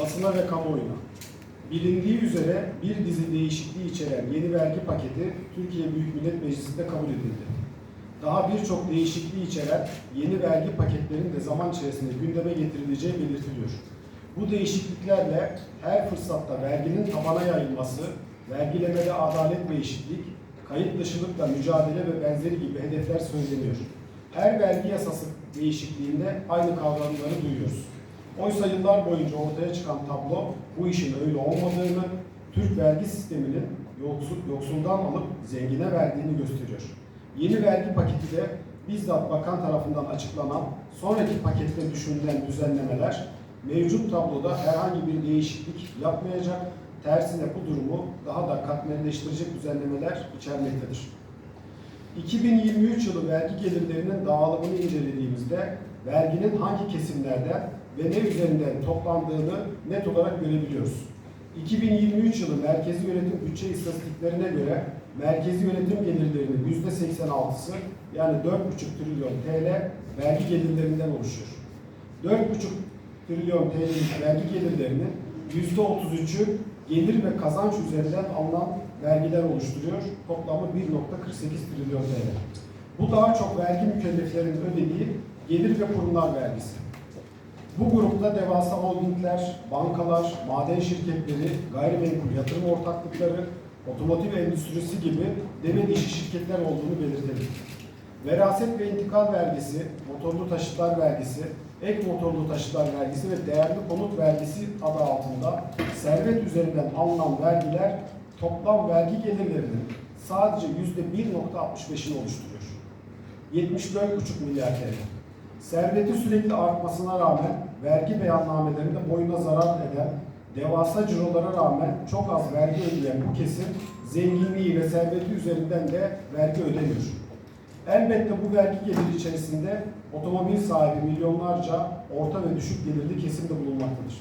basına ve kamuoyuna. Bilindiği üzere bir dizi değişikliği içeren yeni vergi paketi Türkiye Büyük Millet Meclisi'nde kabul edildi. Daha birçok değişikliği içeren yeni vergi paketlerinin de zaman içerisinde gündeme getirileceği belirtiliyor. Bu değişikliklerle her fırsatta verginin tabana yayılması, vergilemede adalet ve eşitlik, kayıt dışılıkla mücadele ve benzeri gibi hedefler söyleniyor. Her vergi yasası değişikliğinde aynı kavramları duyuyoruz. Oysa yıllar boyunca ortaya çıkan tablo bu işin öyle olmadığını, Türk vergi sisteminin yoksul, yoksuldan alıp zengine verdiğini gösteriyor. Yeni vergi paketi de bizzat bakan tarafından açıklanan, sonraki pakette düşünülen düzenlemeler mevcut tabloda herhangi bir değişiklik yapmayacak, tersine bu durumu daha da katmerleştirecek düzenlemeler içermektedir. 2023 yılı vergi gelirlerinin dağılımını incelediğimizde verginin hangi kesimlerden ve ne üzerinden toplandığını net olarak görebiliyoruz. 2023 yılı merkezi yönetim bütçe istatistiklerine göre merkezi yönetim gelirlerinin %86'sı yani 4,5 trilyon TL vergi gelirlerinden oluşuyor. 4,5 trilyon TL'lik vergi gelirlerinin %33'ü gelir ve kazanç üzerinden alınan vergiler oluşturuyor. Toplamı 1.48 trilyon TL. Bu daha çok vergi mükelleflerinin ödediği gelir ve kurumlar vergisi. Bu grupta devasa holdingler, bankalar, maden şirketleri, gayrimenkul yatırım ortaklıkları, otomotiv endüstrisi gibi deve dişi şirketler olduğunu belirtelim. Veraset ve intikal vergisi, motorlu taşıtlar vergisi, ek motorlu taşıtlar vergisi ve değerli konut vergisi adı altında servet üzerinden alınan vergiler toplam vergi gelirlerinin sadece %1.65'ini oluşturuyor. 74,5 milyar TL. Serveti sürekli artmasına rağmen vergi beyannamelerinde boyuna zarar eden, devasa cirolara rağmen çok az vergi ödeyen bu kesim zenginliği ve serveti üzerinden de vergi ödemiyor. Elbette bu vergi geliri içerisinde otomobil sahibi milyonlarca orta ve düşük gelirli kesim de bulunmaktadır.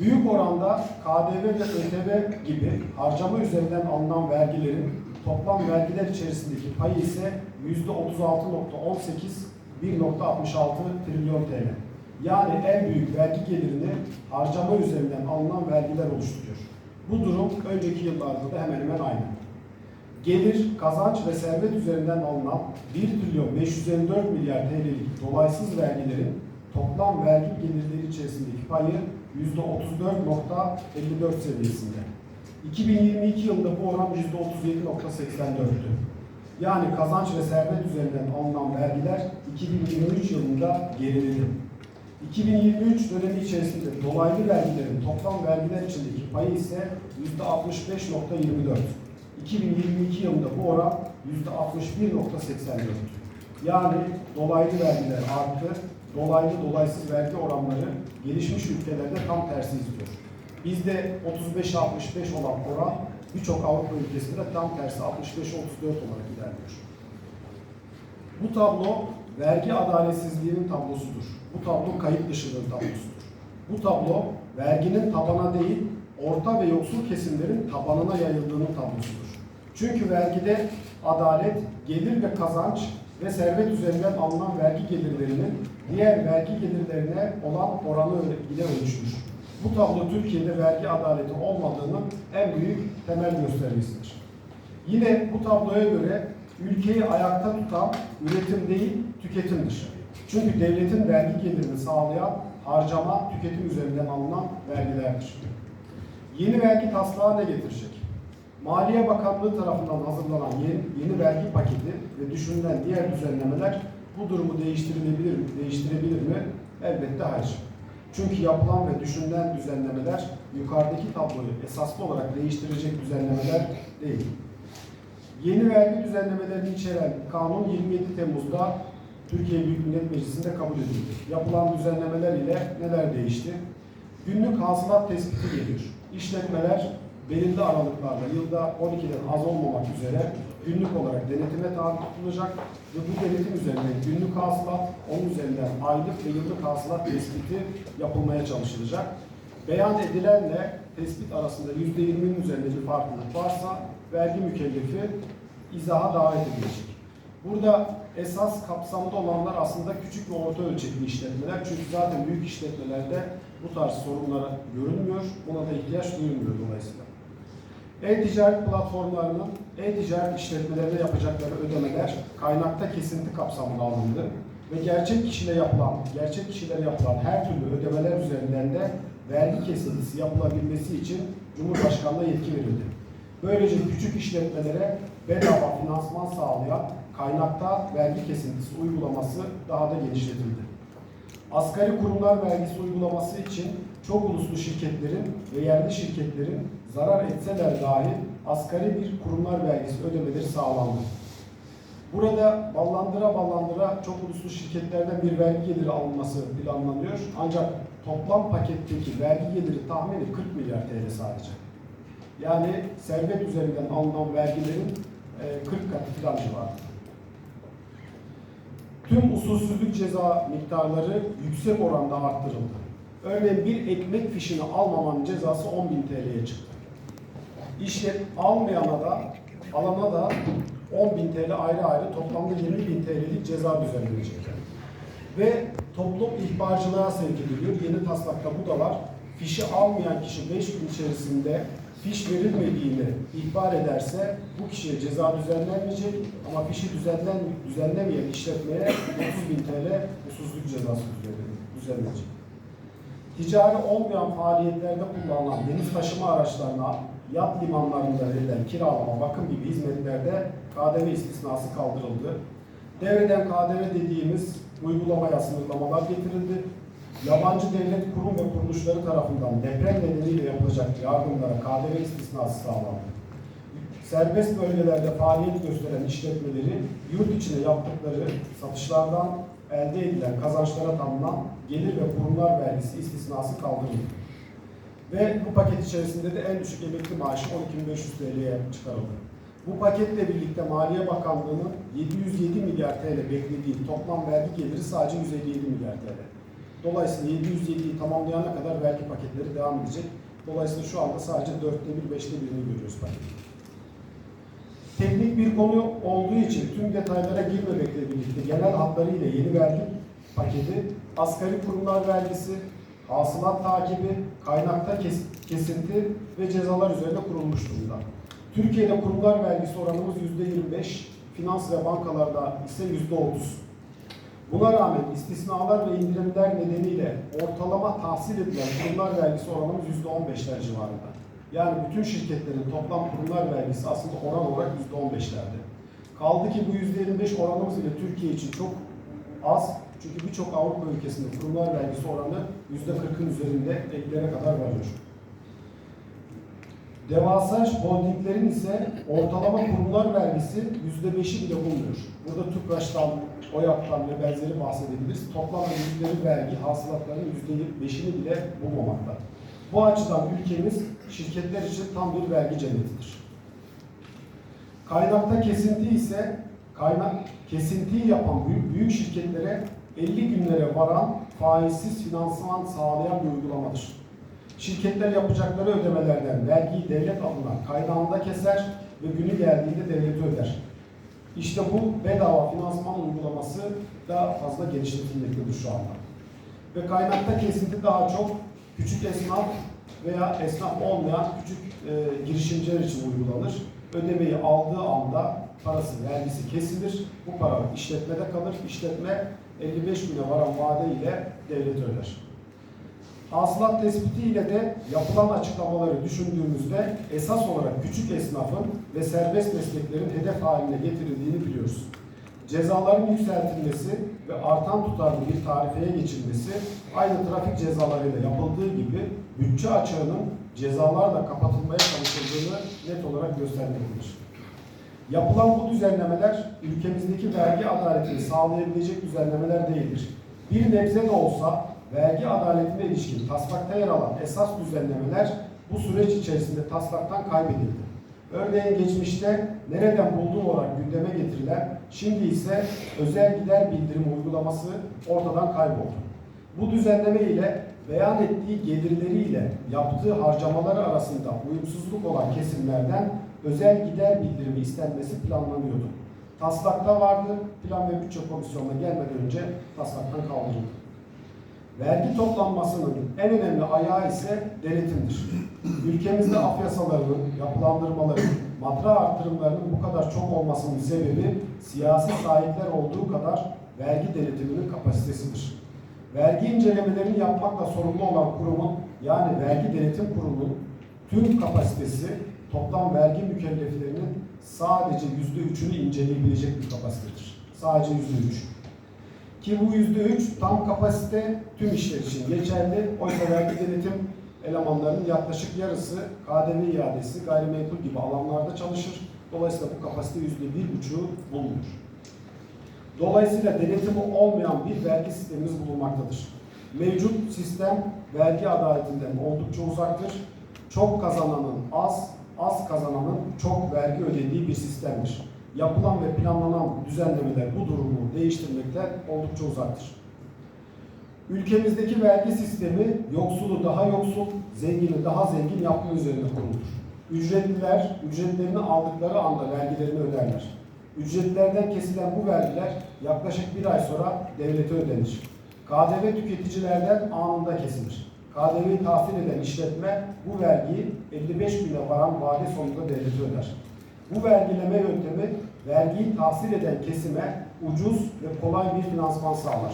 Büyük oranda KDV ve ÖTV gibi harcama üzerinden alınan vergilerin toplam vergiler içerisindeki payı ise %36.18 1.66 trilyon TL. Yani en büyük vergi gelirini harcama üzerinden alınan vergiler oluşturuyor. Bu durum önceki yıllarda da hemen hemen aynı. Gelir, kazanç ve servet üzerinden alınan 1 trilyon 554 milyar TL'lik dolaysız vergilerin toplam vergi gelirleri içerisindeki payı %34.54 seviyesinde. 2022 yılında bu oran %37.84'tü. Yani kazanç ve servet üzerinden alınan vergiler 2023 yılında geriledi. 2023 dönemi içerisinde dolaylı vergilerin toplam vergiler içindeki payı ise %65.24. 2022 yılında bu oran %61.84. Yani dolaylı vergiler arttı, dolaylı dolaysız vergi oranları gelişmiş ülkelerde tam tersi izliyor. Bizde 35-65 olan oran birçok Avrupa ülkesinde tam tersi 65-34 olarak ilerliyor. Bu tablo vergi adaletsizliğinin tablosudur. Bu tablo kayıt dışılığın tablosudur. Bu tablo verginin tabana değil, orta ve yoksul kesimlerin tabanına yayıldığının tablosudur. Çünkü vergide adalet, gelir ve kazanç ve servet üzerinden alınan vergi gelirlerinin diğer vergi gelirlerine olan oranı ile ölçülür. Bu tablo Türkiye'de vergi adaleti olmadığının en büyük temel göstergesidir. Yine bu tabloya göre ülkeyi ayakta tutan üretim değil, tüketimdir. Çünkü devletin vergi gelirini sağlayan harcama, tüketim üzerinden alınan vergilerdir. Yeni vergi taslağı ne getirecek? Maliye Bakanlığı tarafından hazırlanan yeni, yeni vergi paketi ve düşünülen diğer düzenlemeler bu durumu değiştirilebilir değiştirebilir mi? Elbette hayır. Çünkü yapılan ve düşünülen düzenlemeler yukarıdaki tabloyu esaslı olarak değiştirecek düzenlemeler değil. Yeni vergi düzenlemelerini içeren kanun 27 Temmuz'da Türkiye Büyük Millet Meclisi'nde kabul edildi. Yapılan düzenlemeler ile neler değişti? Günlük hasılat tespiti geliyor. İşletmeler belirli aralıklarla yılda 12'den az olmamak üzere günlük olarak denetime tabi tutulacak ve bu denetim üzerinden günlük hasılat, onun üzerinden aylık ve yıllık hasılat tespiti yapılmaya çalışılacak. Beyan edilenle tespit arasında %20'nin üzerinde bir farklılık varsa vergi mükellefi izaha davet edilecek. Burada esas kapsamda olanlar aslında küçük ve orta ölçekli işletmeler. Çünkü zaten büyük işletmelerde bu tarz sorunlara görünmüyor. Buna da ihtiyaç duyulmuyor dolayısıyla. E-ticaret platformlarının e-ticaret işletmelerine yapacakları ödemeler kaynakta kesinti kapsamına alındı ve gerçek kişiyle yapılan, gerçek kişilere yapılan her türlü ödemeler üzerinden de vergi kesintisi yapılabilmesi için Cumhurbaşkanı'na yetki verildi. Böylece küçük işletmelere bedava finansman sağlayan kaynakta vergi kesintisi uygulaması daha da genişletildi. Asgari kurumlar vergisi uygulaması için çok uluslu şirketlerin ve yerli şirketlerin zarar etseler dahi asgari bir kurumlar vergisi ödemeleri sağlandı. Burada ballandıra ballandıra çok uluslu şirketlerden bir vergi geliri alınması planlanıyor. Ancak toplam paketteki vergi geliri tahmini 40 milyar TL sadece. Yani servet üzerinden alınan vergilerin e, 40 katı filan civarında. Tüm usulsüzlük ceza miktarları yüksek oranda arttırıldı. Örneğin bir ekmek fişini almamanın cezası 10.000 TL'ye çıktı. İşlet almayana da alana da 10.000 TL ayrı ayrı toplamda 20.000 TL'lik ceza düzenlenecek. Ve toplum ihbarcılığa sevk ediliyor. Yeni taslakta bu da var. Fişi almayan kişi 5 gün içerisinde fiş verilmediğini ihbar ederse bu kişiye ceza düzenlenmeyecek ama fişi düzenlen, düzenlemeyen işletmeye 30 bin TL usulsüzlük cezası düzenlenecek. Ticari olmayan faaliyetlerde kullanılan deniz taşıma araçlarına yat limanlarında verilen kiralama, bakım gibi hizmetlerde KDV istisnası kaldırıldı. Devreden KDV dediğimiz uygulamaya sınırlamalar getirildi. Yabancı devlet kurum ve kuruluşları tarafından deprem nedeniyle yapılacak yardımlara KDV istisnası sağlandı. Serbest bölgelerde faaliyet gösteren işletmeleri yurt içinde yaptıkları satışlardan elde edilen kazançlara tanınan gelir ve kurumlar vergisi istisnası kaldırıldı. Ve bu paket içerisinde de en düşük emekli maaşı 12.500 TL'ye çıkarıldı. Bu paketle birlikte Maliye Bakanlığı'nın 707 milyar TL beklediği toplam vergi geliri sadece 157 milyar TL. Dolayısıyla 707'yi tamamlayana kadar vergi paketleri devam edecek. Dolayısıyla şu anda sadece dörtte bir, beşte birini görüyoruz paketin. Teknik bir konu olduğu için tüm detaylara girmemekle birlikte genel hatlarıyla yeni vergi paketi, asgari kurumlar vergisi, hasılat takibi, kaynakta kes- kesinti ve cezalar üzerine kurulmuş durumda. Türkiye'de kurumlar vergisi oranımız %25, finans ve bankalarda ise %30. Buna rağmen istisnalar ve indirimler nedeniyle ortalama tahsil edilen kurumlar vergisi oranımız %15'ler civarında. Yani bütün şirketlerin toplam kurumlar vergisi aslında oran olarak %15'lerde. Kaldı ki bu %25 oranımız bile Türkiye için çok az. Çünkü birçok Avrupa ülkesinde kurumlar vergisi oranı %40'ın üzerinde eklere kadar varıyor. Devasa holdinglerin ise ortalama kurumlar vergisi %5'i bile bulmuyor. Burada TÜPRAŞ'tan, OYAP'tan ve benzeri bahsedebiliriz. Toplam ödedikleri vergi hasılatlarının %5'ini bile bulmamakta. Bu açıdan ülkemiz şirketler için tam bir vergi cennetidir. Kaynakta kesinti ise kaynak kesintiyi yapan büyük, büyük şirketlere 50 günlere varan faizsiz finansman sağlayan bir uygulamadır. Şirketler yapacakları ödemelerden vergiyi devlet adına kaynağında keser ve günü geldiğinde devleti öder. İşte bu bedava finansman uygulaması daha fazla genişletilmektedir şu anda. Ve kaynakta kesinti daha çok küçük esnaf veya esnaf olmayan küçük e, girişimciler için uygulanır. Ödemeyi aldığı anda parası, vergisi kesilir. Bu para işletmede kalır. İşletme 55 güne varan vade ile devlet öder. Hasılat tespiti ile de yapılan açıklamaları düşündüğümüzde esas olarak küçük esnafın ve serbest mesleklerin hedef haline getirildiğini biliyoruz. Cezaların yükseltilmesi ve artan tutarlı bir tarifeye geçilmesi aynı trafik cezalarıyla yapıldığı gibi bütçe açığının cezalarla kapatılmaya çalışıldığını net olarak göstermektedir. Yapılan bu düzenlemeler ülkemizdeki vergi adaletini sağlayabilecek düzenlemeler değildir. Bir nebze de olsa vergi adaletine ilişkin taslakta yer alan esas düzenlemeler bu süreç içerisinde taslaktan kaybedildi. Örneğin geçmişte nereden bulduğum olarak gündeme getirilen, şimdi ise özel gider bildirim uygulaması ortadan kayboldu. Bu düzenleme ile beyan ettiği gelirleriyle yaptığı harcamaları arasında uyumsuzluk olan kesimlerden özel gider bildirimi istenmesi planlanıyordu. Taslakta vardı, Plan ve Bütçe Komisyonu'na gelmeden önce taslaktan kaldırıldı. Vergi toplanmasının en önemli ayağı ise denetimdir. Ülkemizde af yasalarının, yapılandırmaların, matra artırımlarının bu kadar çok olmasının sebebi siyasi sahipler olduğu kadar vergi denetiminin kapasitesidir. Vergi incelemelerini yapmakla sorumlu olan kurumun yani Vergi Denetim Kurulu'nun tüm kapasitesi toplam vergi mükelleflerinin sadece yüzde üçünü inceleyebilecek bir kapasitedir. Sadece yüzde üç. Ki bu yüzde üç tam kapasite tüm işler için geçerli. Oysa vergi denetim elemanlarının yaklaşık yarısı KDV iadesi, gayrimenkul gibi alanlarda çalışır. Dolayısıyla bu kapasite yüzde bir buçuğu bulunur. Dolayısıyla denetimi olmayan bir vergi sistemimiz bulunmaktadır. Mevcut sistem vergi adaletinden oldukça uzaktır. Çok kazananın az, az kazananın çok vergi ödediği bir sistemdir. Yapılan ve planlanan düzenlemeler bu durumu değiştirmekten oldukça uzaktır. Ülkemizdeki vergi sistemi yoksulu daha yoksul, zengini daha zengin yapma üzerine kuruludur. Ücretliler ücretlerini aldıkları anda vergilerini öderler. Ücretlerden kesilen bu vergiler yaklaşık bir ay sonra devlete ödenir. KDV tüketicilerden anında kesilir. KDV'yi tahsil eden işletme bu vergiyi 55 güne varan vade sonunda devlete öder. Bu vergileme yöntemi vergiyi tahsil eden kesime ucuz ve kolay bir finansman sağlar.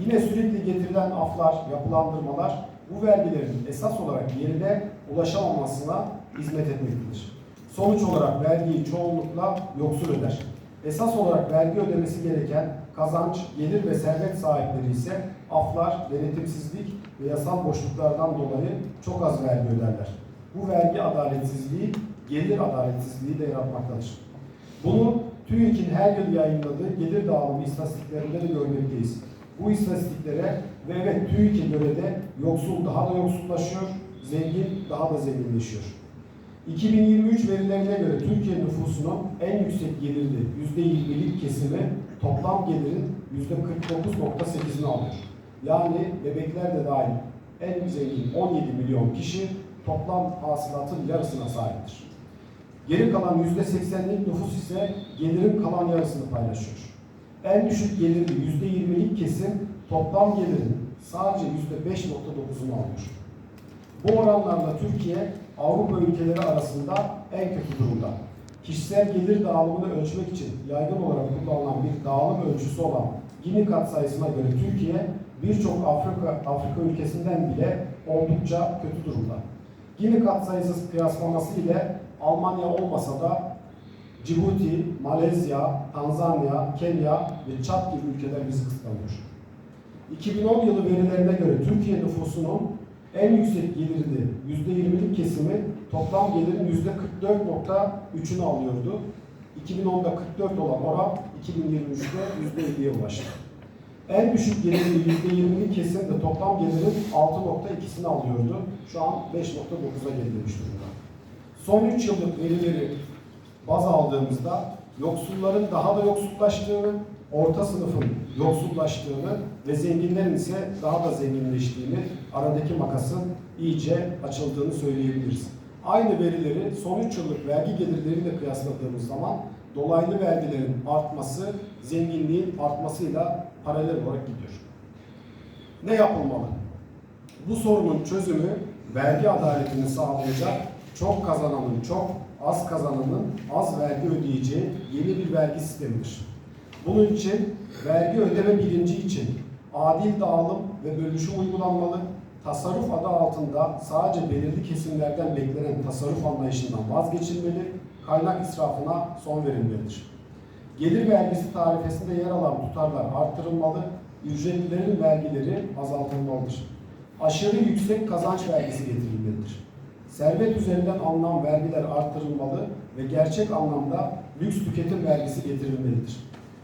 Yine sürekli getirilen aflar, yapılandırmalar bu vergilerin esas olarak yerine ulaşamamasına hizmet etmektedir. Sonuç olarak vergiyi çoğunlukla yoksul öder. Esas olarak vergi ödemesi gereken kazanç, gelir ve servet sahipleri ise aflar, denetimsizlik ve yasal boşluklardan dolayı çok az vergi öderler. Bu vergi adaletsizliği, gelir adaletsizliği de yaratmaktadır. Bunu TÜİK'in her yıl yayınladığı gelir dağılımı istatistiklerinde de görmekteyiz. Bu istatistiklere ve evet TÜİK'e göre de yoksul daha da yoksullaşıyor, zengin daha da zenginleşiyor. 2023 verilerine göre Türkiye nüfusunun en yüksek gelirli %20'lik kesimi toplam gelirin %49.8'ini alıyor. Yani bebekler de dahil en zengin 17 milyon kişi toplam hasılatın yarısına sahiptir. Geri kalan %80'lik nüfus ise gelirin kalan yarısını paylaşıyor. En düşük gelirli %20'lik kesim toplam gelirin sadece %5.9'unu alıyor. Bu oranlarla Türkiye Avrupa ülkeleri arasında en kötü durumda. Kişisel gelir dağılımını ölçmek için yaygın olarak kullanılan bir dağılım ölçüsü olan Gini katsayısına göre Türkiye birçok Afrika, Afrika ülkesinden bile oldukça kötü durumda. Gini katsayısı kıyaslaması ile Almanya olmasa da Cibuti, Malezya, Tanzanya, Kenya ve Çat gibi ülkeler bizi kıskanıyor. 2010 yılı verilerine göre Türkiye nüfusunun en yüksek gelirli %20'lik kesimi toplam gelirin %44.3'ünü alıyordu. 2010'da 44 olan oran 2023'te %50'ye ulaştı. En düşük gelirli %20'lik kesim de toplam gelirin 6.2'sini alıyordu. Şu an 5.9'a gerilemiş durumda. Son 3 yıllık verileri baz aldığımızda yoksulların daha da yoksullaştığını, orta sınıfın yoksullaştığını ve zenginlerin ise daha da zenginleştiğini, aradaki makasın iyice açıldığını söyleyebiliriz. Aynı verileri son 3 yıllık vergi gelirleriyle kıyasladığımız zaman dolaylı vergilerin artması, zenginliğin artmasıyla paralel olarak gidiyor. Ne yapılmalı? Bu sorunun çözümü vergi adaletini sağlayacak, çok kazananın çok, az kazananın az vergi ödeyeceği yeni bir vergi sistemidir. Bunun için vergi ödeme bilinci için adil dağılım ve bölüşüm uygulanmalı, tasarruf adı altında sadece belirli kesimlerden beklenen tasarruf anlayışından vazgeçilmeli, kaynak israfına son verilmelidir. Gelir vergisi tarifesinde yer alan tutarlar artırılmalı, ücretlilerin vergileri azaltılmalıdır. Aşırı yüksek kazanç vergisi getirilmelidir. Servet üzerinden alınan vergiler arttırılmalı ve gerçek anlamda lüks tüketim vergisi getirilmelidir.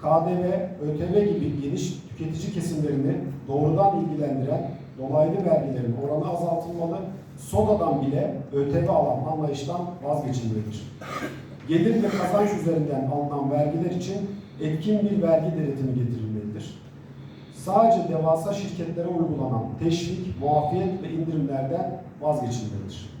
KDV, ÖTV gibi geniş tüketici kesimlerini doğrudan ilgilendiren dolaylı vergilerin oranı azaltılmalı, sodadan bile ÖTV alan anlayıştan vazgeçilmelidir. Gelir ve kazanç üzerinden alınan vergiler için etkin bir vergi denetimi getirilmelidir. Sadece devasa şirketlere uygulanan teşvik, muafiyet ve indirimlerden vazgeçilmelidir.